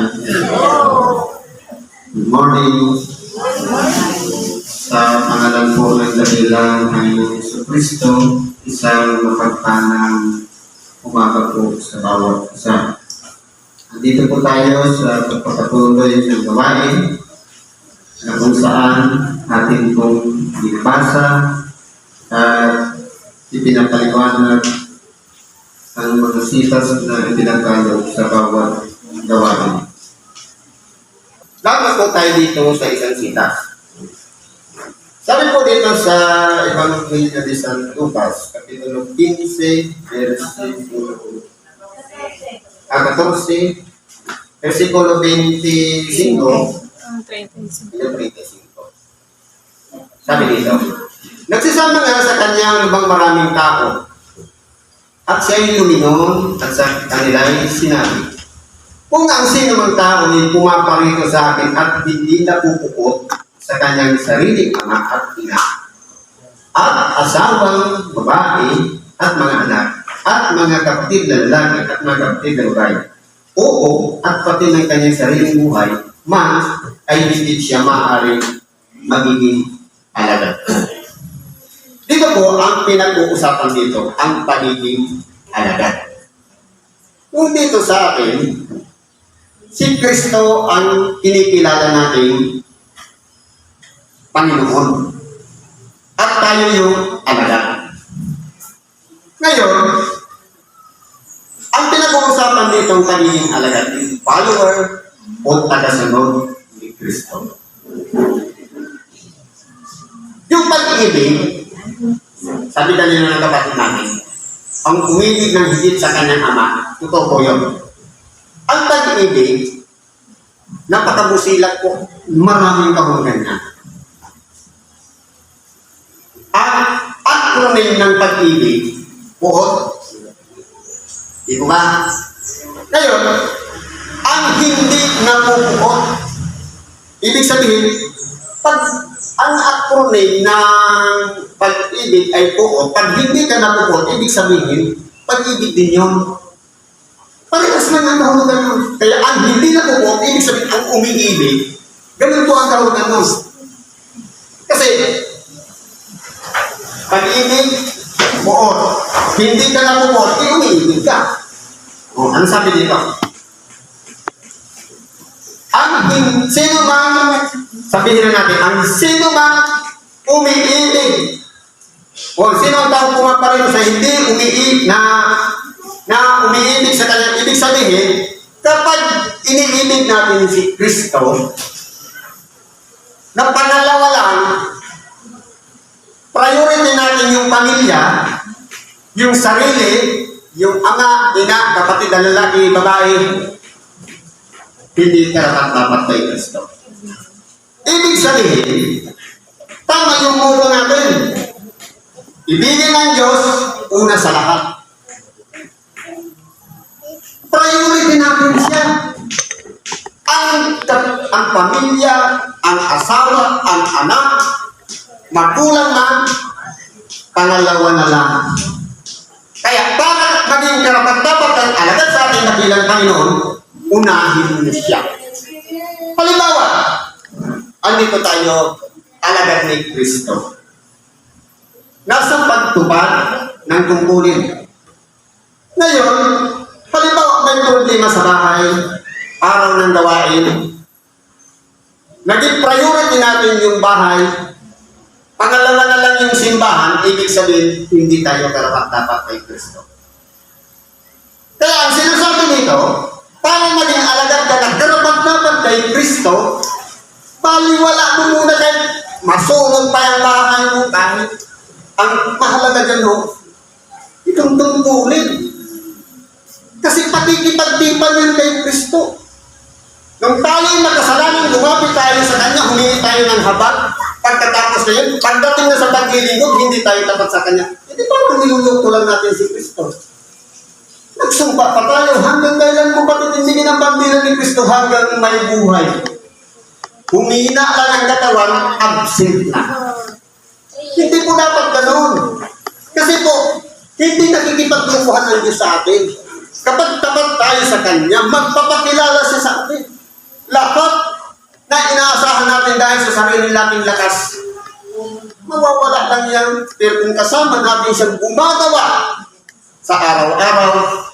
Good morning. Sa pangalan po ng dahilan ng Yesu Kristo, isang mapagpanang umaga po sa bawat isa. Andito po tayo sa pagpapatuloy ng gawain na kung saan atin pong binabasa at ipinapaliwanag ang mga sitas na ipinagkalog sa bawat gawain. Dapat po tayo dito sa isang sitas. Sabi po dito sa Ebanghelyo de San Lucas, Kapitulo 15, versikulo ah, 14, versikulo 25, Ang 35. hanggang 25. Sabi dito, Nagsasama nga sa kanyang ibang maraming tao, at siya ay lumingon at sa kanila ay sinabi, Kung ang sino mang tao ay pumaparito sa akin at hindi napupukot sa kanyang sariling ama at ina, at asawang babae at mga anak, at mga kapatid na lalaki at mga kapatid na babae, oo, at pati ng kanyang sariling buhay, man ay hindi siya maaaring magiging alagad. Dito po, ang pinag-uusapan dito, ang pagiging alagad. Kung dito sa atin, si Kristo ang kinikilala nating Panginoon. At tayo yung alagad. Ngayon, ang pinag-uusapan dito ang pagiging alagad, yung follower o tagasunod ni Kristo. Yung pag-ibig, sabi na nila ng kapatid natin, ang umibig ng higit sa kanyang ama, totoo po yun. Ang pag-ibig, napakabusilat po, maraming kahulugan niya. Ang acronym ng pag-ibig, puhot. Di ko ba? Ngayon, ang hindi napupuhot, ibig sabihin, pag ang acronym ng pag-ibig ay puhot, pag hindi ka napupuhot, ibig sabihin, pag-ibig din yun. Parehas lang ang kahulugan nun. Kaya ang hindi napupuhot, ibig sabihin, ang umiibig, ganun po ang kahulugan nun. Kasi, pag-ibig, buot. Hindi ka napupuhot, eh, umiibig ka. O, ano sabi dito? Ang sino mang, sabihin na natin, ang sino mang umiibig, o sino ang tao pumaparin sa hindi umiibig na na umiibig sa kanyang ibig sabihin, kapag iniibig natin si Kristo, na pangalawa lang, priority natin yung pamilya, yung sarili, yung ama, ina, kapatid lalaki, babae, hindi karapat dapat kay Kristo. Ibig sabihin, tama yung mundo natin. Ibigin ng Diyos, una sa lahat. Ang pamilya, ang asawa, ang anak, magulang man, pangalawa na lang. Kaya para maging karapat dapat ang alagad sa ating dakilang Panginoon, unahin mo siya. Halimbawa, andito tayo, alagad ni Kristo. Nasa pagtupad ng tungkulin. Ngayon, halimbawa may problema sa bahay, araw ng dawain, naging priority natin yung bahay, pangalawa na lang yung simbahan, ibig sabihin, hindi tayo karapat-dapat kay Kristo. Kaya ang sinasabi nito, para maging alagad ka na karapat-dapat kay Kristo, baliwala mo muna kay masunog pa yung bahay mo kahit ang mahalaga dyan no, itong tungkulin. Kasi pakikipagtipan yun kay Kristo. Nung tayo'y makasalanan, lumapit tayo sa Kanya, humingi tayo ng habag. Pagkatapos na yun, pagdating na sa paglilingkod, hindi tayo tapat sa Kanya. Hindi parang niluloko lang natin si Kristo. Nagsumpa pa tayo, hanggang kailan mo pa titindigin ang pambila ni Kristo hanggang may buhay. Humina lang ang katawan, absent na. Hindi po dapat ganun. Kasi po, hindi nakikipaglukuhan ang Diyos sa atin. Kapag tapat tayo sa Kanya, magpapakilala siya sa atin. Dahil sa sarili nating lakas, mawawala lang yan. Pero kung kasama natin siyang gumagawa sa araw-araw,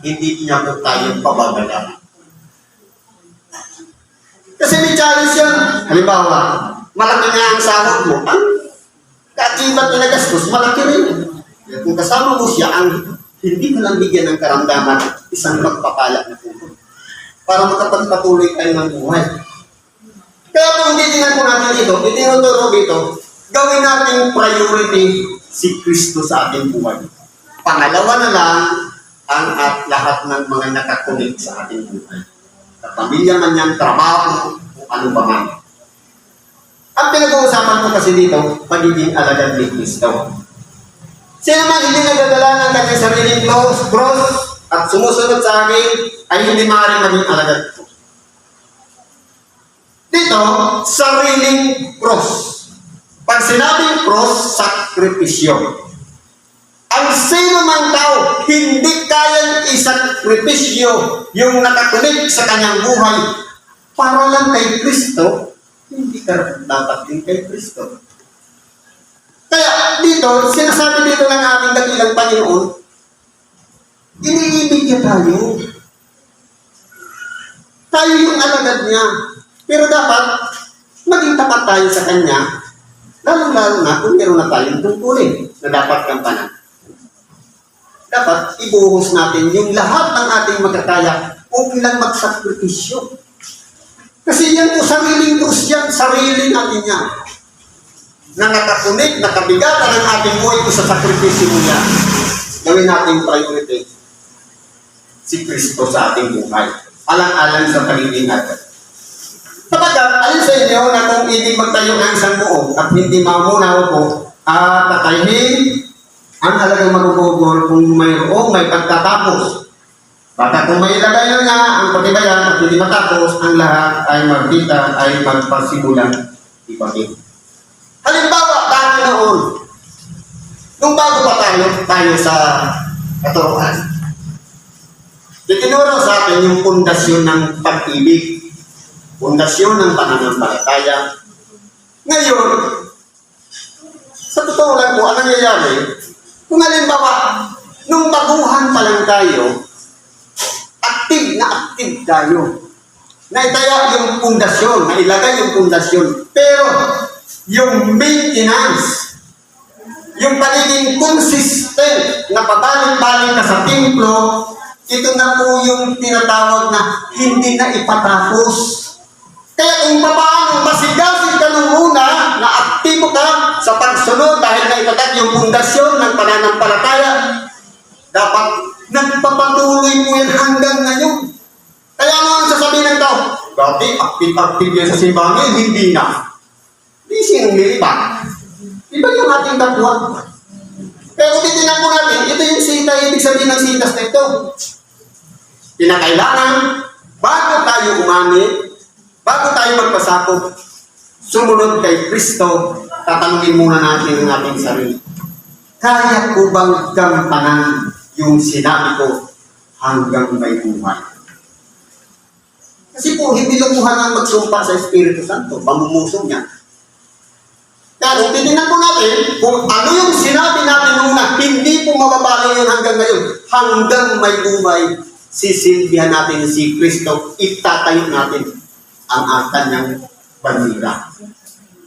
hindi niya po tayo pabagalan. Kasi may challenge yan. Halimbawa, malaki nga ang sahod mo. Ang kaakibat na nagastos, malaki rin. Kung kasama mo siya, ang hindi mo lang bigyan ng karamdaman, isang magpapala na puno. Para makapagpatuloy kayo ng buhay. Kaya kung titingnan po natin dito, itinuturo dito, gawin natin priority si Kristo sa ating buhay. Pangalawa na lang ang at lahat ng mga nakakunik sa ating buhay. Sa pamilya man yan, trabaho, o ano ba man. Ang pinag-uusapan ko kasi dito, pagiging alagad ni Kristo. Sino man hindi nagdadala ng kanyang sariling cross at sumusunod sa akin, ay hindi maaaring maging alagad ko. Dito, sariling cross. Pag sinabing cross, sakripisyo. Ang sino man tao, hindi kayang isakripisyo yung nakakunik sa kanyang buhay para lang kay Kristo, hindi ka dapat din kay Kristo. Kaya dito, sinasabi dito ng ating dakilang Panginoon, iniibig niya tayo. Tayo yung alagad niya. Pero dapat, maging tapat tayo sa Kanya, lalo-lalo na kung meron na tayong tungkulin na dapat kampanan. Dapat ibuhos natin yung lahat ng ating magkakaya okay lang magsakripisyo. Kasi yan po sariling krus yan, sarili natin yan na nakakunik, nakabigatan ng ating buhay ko sa sakripisyo yan. Gawin natin priority si Kristo sa ating buhay. Alang-alang sa pagiging atin. Kapagkat, alin sa inyo na kung ibig magtayo ng isang buong at hindi mamunaw po, at tatayin ang halagang magugugol kung mayroong may pagtatapos. Baka kung may ilagay na nga ang patibayan at hindi matapos, ang lahat ay magkita ay magpasimulang ipakita. Halimbawa, dati noon, nung bago pa tayo, tayo sa katuruan, itinuro sa atin yung pundasyon ng pag-ibig, pundasyon ng pananampalataya. Ngayon, sa totoo lang po, ano nangyayari? Kung halimbawa, nung baguhan pa lang tayo, active na active tayo. Naitaya yung pundasyon, nailagay yung pundasyon. Pero, yung maintenance, yung pagiging consistent na pabalik-balik ka sa templo, ito na po yung tinatawag na hindi na ipatapos. Kaya kung paano masigasig ka nung una na aktibo ka sa pagsunod dahil na itatag yung pundasyon ng pananampalataya, dapat nagpapatuloy po yan hanggang ngayon. Kaya ano ang sasabihin ng tao? Dati, active-active yan sa simbahan, hindi na. Di sinong nilipa. Iba yung ating kapwa. Pero titignan po natin, ito yung sita, ibig sabihin ng sitas na ito. Kinakailangan, bago tayo umani, bago tayo magpasakop, sumunod kay Kristo, tatanungin muna natin ang ating sarili. Kaya ko bang gampanan yung sinabi ko hanggang may buhay? Kasi po, hindi lumuhan ang magsumpa sa Espiritu Santo, pamumuso niya. Kung titignan po natin, kung ano yung sinabi natin nung na, hindi po mababago yun hanggang ngayon. Hanggang may buhay, sisilbihan natin si Kristo, itatayo natin ang ang kanyang bandila.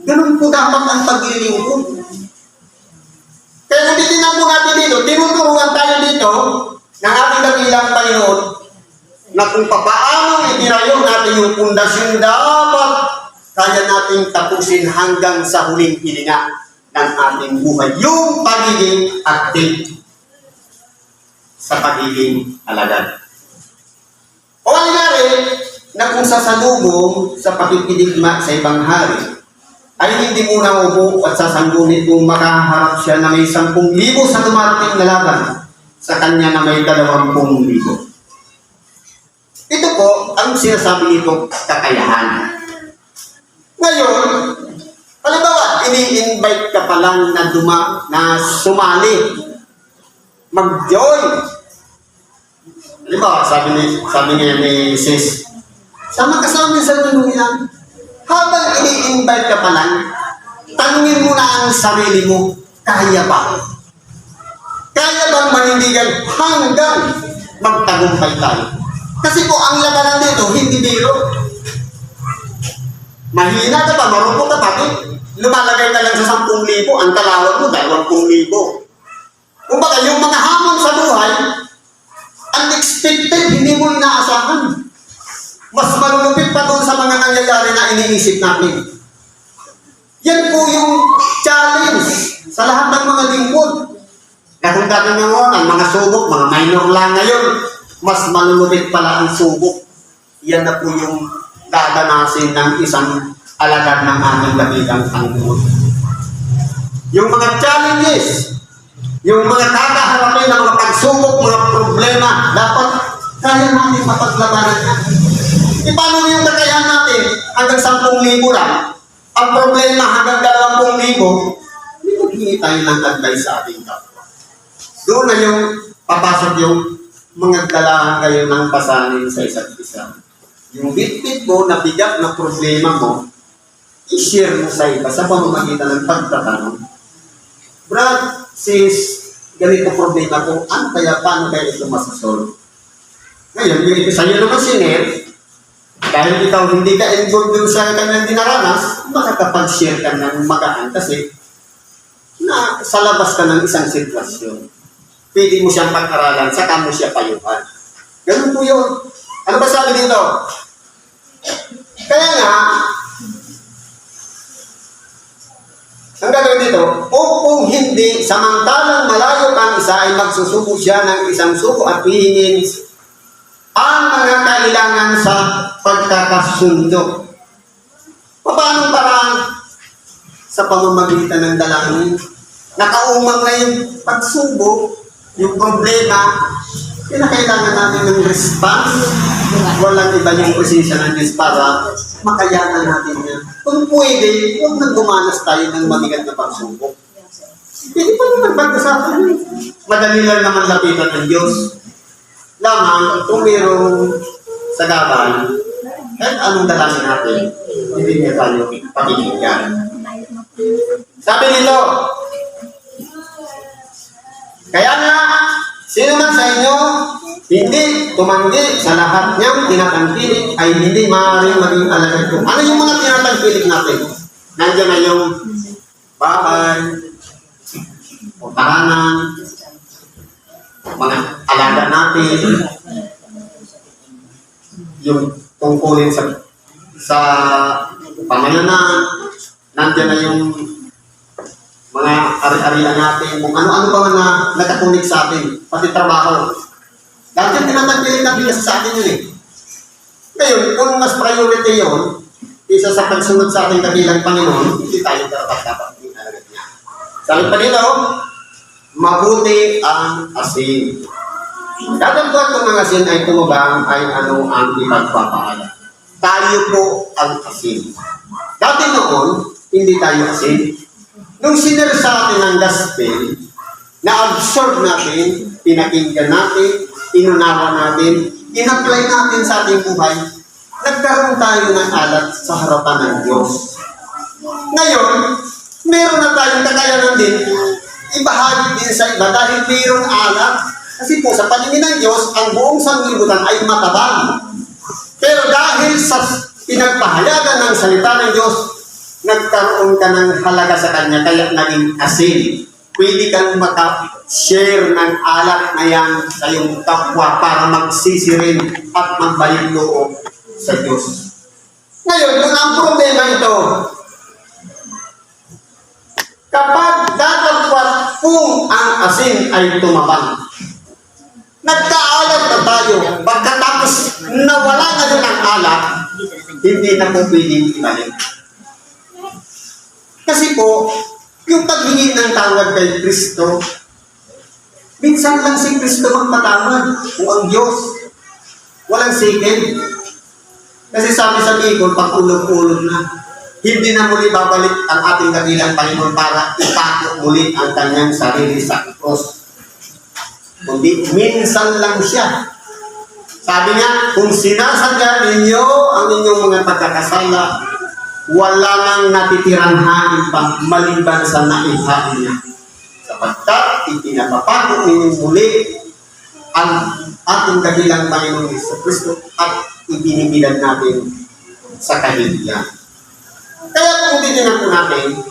Ganun po dapat ang paglilingkod. Kaya kung titignan po natin dito, tinuturuan tayo dito ng ating dakilang Panginoon na kung papaano itinayo natin yung pundasyon dapat kaya nating tapusin hanggang sa huling hilinga ng ating buhay. Yung pagiging active sa pagiging alagad. O nangyari na kung sasalubong sa pakikidigma sa ibang hari, ay hindi muna upo at sasangguni kung makaharap siya na may 10,000 sa dumarating na laban sa kanya na may 20,000. Ito po ang sinasabi nito kakayahan. Ngayon, halimbawa, ini-invite ka pa lang na duma, na sumali, mag-join. Halimbawa, sabi ni, sabi niya ni sis, sama ka sa amin sa tulong yan. habang ini-invite ka pa lang, tanungin mo na ang sarili mo, kaya ba? Kaya bang manindigan hanggang magtagumpay tayo? Kasi po ang labanan dito, hindi biro. Mahina ka pa, marupok ka pa, lumalagay ka lang sa 10,000, ang talawag mo, 20,000. Kumbaga, yung mga hamon sa buhay, unexpected, hindi mo inaasahan. Mas malulupit pa doon sa mga nangyayari na iniisip natin. Yan po yung challenge sa lahat ng mga lingkod. Kaya kung dati ngayon, ang mga subok, mga minor lang ngayon, mas malulupit pala ang subok. Yan na po yung dadanasin ng isang alagad ng aming dakilang Panginoon. Yung mga challenges, yung mga kakaharapin ng mga pagsubok, mga problema, dapat kaya natin mapaglabanan yan. E paano yung kakayahan natin hanggang 10,000 lang? Ang problema hanggang 20,000, hindi maghingi tayo ng advice sa ating kapwa. Doon na yung papasok yung mga dalahan kayo ng pasanin sa isa't isa. Yung bitbit mo na bigat na problema mo, i-share mo sa iba sa pamamagitan ng pagtatanong. Brad, sis, ganito problema ko, ano kaya, paano kaya ito masasolve? Ngayon, yung sa'yo naman sinir, dahil ikaw hindi ka involved dun sa kanyang dinaranas, makakapag-share ka ng magaan kasi na sa labas ka ng isang sitwasyon. Pwede mo siyang pag-aralan, saka mo siya payuhan. Ganun po yun. Ano ba sabi dito? Kaya nga, ang gagawin dito, o kung hindi, samantalang malayo kang isa ay magsusubo siya ng isang suko at hihingin ang mga kailangan sa pagkakasundo. Paano paraan sa pamamagitan ng dalangin? Nakaumang na yung pagsubo, yung problema, kinakailangan natin ng response. Walang iba yung posisyon ng Diyos para makayanan natin yan. Kung pwede, huwag nang dumanas tayo ng mabigat na pagsubok. Pwede pa naman pag-usapan yun. Madali lang naman lapitan ng Diyos. Lamang, kung mayroong sagabal, kahit anong dalangin natin, hindi niya tayo pakikinggan. Sabi nito, kaya nga, sino man sa inyo, hindi tumanggi sa lahat niyang tinatangkilik ay hindi maaaring maging alagad ko. Ano yung mga tinatangkilik natin? Nandiyan na yung bahay, o mga alaga natin, yung tungkulin sa sa pamayanan, nandiyan na yung mga ari-arian natin, kung ano-ano pa na nakakunik sa atin, pati trabaho. Yung tinatangkilik natin kasi sa atin yun eh. Ngayon, kung mas priority yun, isa sa pagsunod sa ating kabilang Panginoon, hindi tayo dapat dapat inalagad niya. Sabi pa dito, mabuti ang asin. Dadagdag kung ang asin ay tumubang ay ano ang ipagpapaalam. Tayo po ang asin. Dati noon, hindi tayo asin. Nung sinir sa atin ang gospel, na-absorb natin, pinakinggan natin, inunawa natin, in-apply natin sa ating buhay, nagkaroon tayo ng alat sa harapan ng Diyos. Ngayon, meron na tayong kakayanan din, ibahagi din sa iba dahil mayroong alat. Kasi po sa paningin ng Diyos, ang buong sanglibutan ay matabang. Pero dahil sa pinagpahayagan ng salita ng Diyos, nagkaroon ka ng halaga sa Kanya, kaya naging asin. Pwede kang maka-share ng alat na yan sa iyong kapwa para magsisirin at magbalik loob sa Diyos. Ngayon, kung ang problema ito, kapag datapwat kung ang asin ay tumabang, nagkaalat na tayo, pagkatapos nawala na doon ang alat, hindi na po pwedeng ibalik. Kasi po, yung paghingi ng tawad kay Kristo, minsan lang si Kristo magpatawad o ang Diyos. Walang second. Kasi sabi sa Bicol, pag ulog-ulog na, hindi na muli babalik ang ating kabilang Panginoon para ipako muli ang kanyang sarili sa cross. Kundi minsan lang siya. Sabi niya, kung sinasadya ninyo ang inyong mga pagkakasala, wala nang natitirang hain pa maliban sa naihain niya. Sapagkat ipinapapago ninyong muli ang ating dahilang Panginoong Yeso Kristo at ibinibilan natin sa kahiliyan. Kaya kung titignan po natin,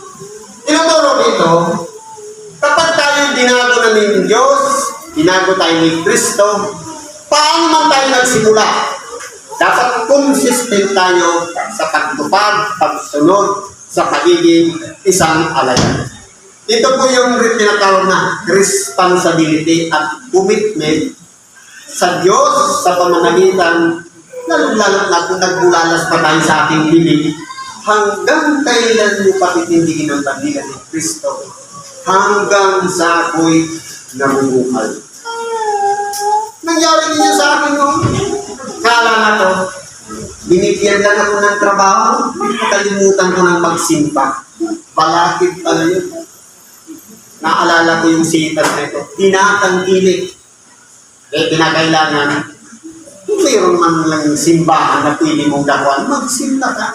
tinuturo dito, kapag tayo dinago na ng Diyos, dinago tayo ni Kristo, paano man tayo nagsimula? Dapat consistent tayo sa pagtupad, pagsunod, sa pagiging isang alayan. Ito po yung tinatawag na responsibility at commitment sa Diyos sa pamamagitan lalo-lalo na kung nagbulalas pa tayo sa ating bibig hanggang kailan mo patitindigin ang pagdilan ni Kristo hanggang sa ako'y nabubuhay. Nangyari din yan sa akin noon. Kala na to, binigyan lang ako ng trabaho, nakalimutan ko ng magsimpa. Balakid pala yun. Naalala ko yung sitas na ito. Tinatangkilik. Eh, kinakailangan, mayroon man lang simbahan na pwede mong dakuan, magsimba ka.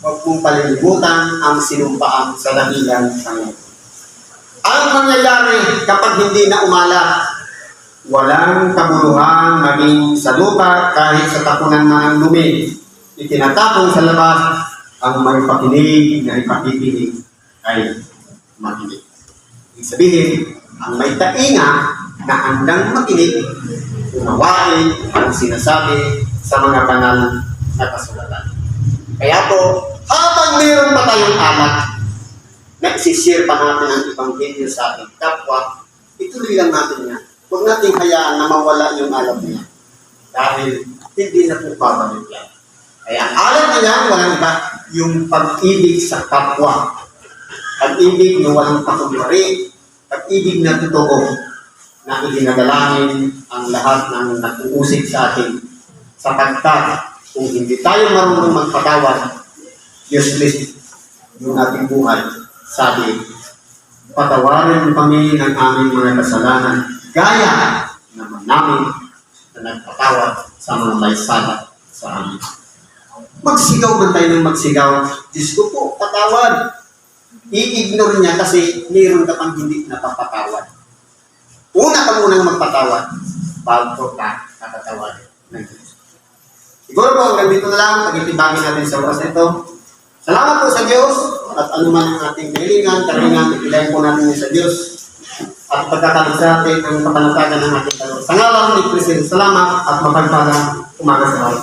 Huwag mong palilimutan ang sinumpaan sa dahilan ng Ang mangyayari kapag hindi na umala, walang kabuluhan maging sa lupa kahit sa tapunan na ng lumi. Itinatapon sa labas ang may pakinig na ipakikinig ay makinig. Ibig sabihin, ang may tainga na handang makinig, unawain ang sinasabi sa mga banal na kasulatan. Kaya po, habang mayroon pa tayong anak, nagsishare pa natin ang Ebanghelyo sa ating kapwa, ituloy lang natin yan. Huwag natin hayaan na mawala yung alam niya. Dahil hindi na po babalik yan. Kaya alam niya, walang iba, yung pag-ibig sa kapwa. Pag-ibig na walang pakunwari, pag-ibig na totoo, na iginadalangin ang lahat ng nag-uusig sa atin. Sapagkat kung hindi tayo marunong magpatawad, useless yung ating buhay. Sabi, patawarin kami ng aming mga kasalanan, gaya naman namin na nagpatawad sa mga may sala sa amin. Magsigaw man tayo ng magsigaw, Diyos ko po, patawad. I-ignore niya kasi mayroon ka pang hindi napapatawad. Una ka munang magpatawad bago ka kakatawad ng Diyos. Siguro po, hanggang dito na lang, pag-itibagin natin sa oras na ito. Salamat po sa Diyos at anuman ang ating kahilingan, kahilingan, ilayin po natin sa Diyos at pagkakalit sa atin ang kapanatagan ng ating kalor. Sa ngalan ni Kristo, salamat at mapagpalang umaga sa lahat.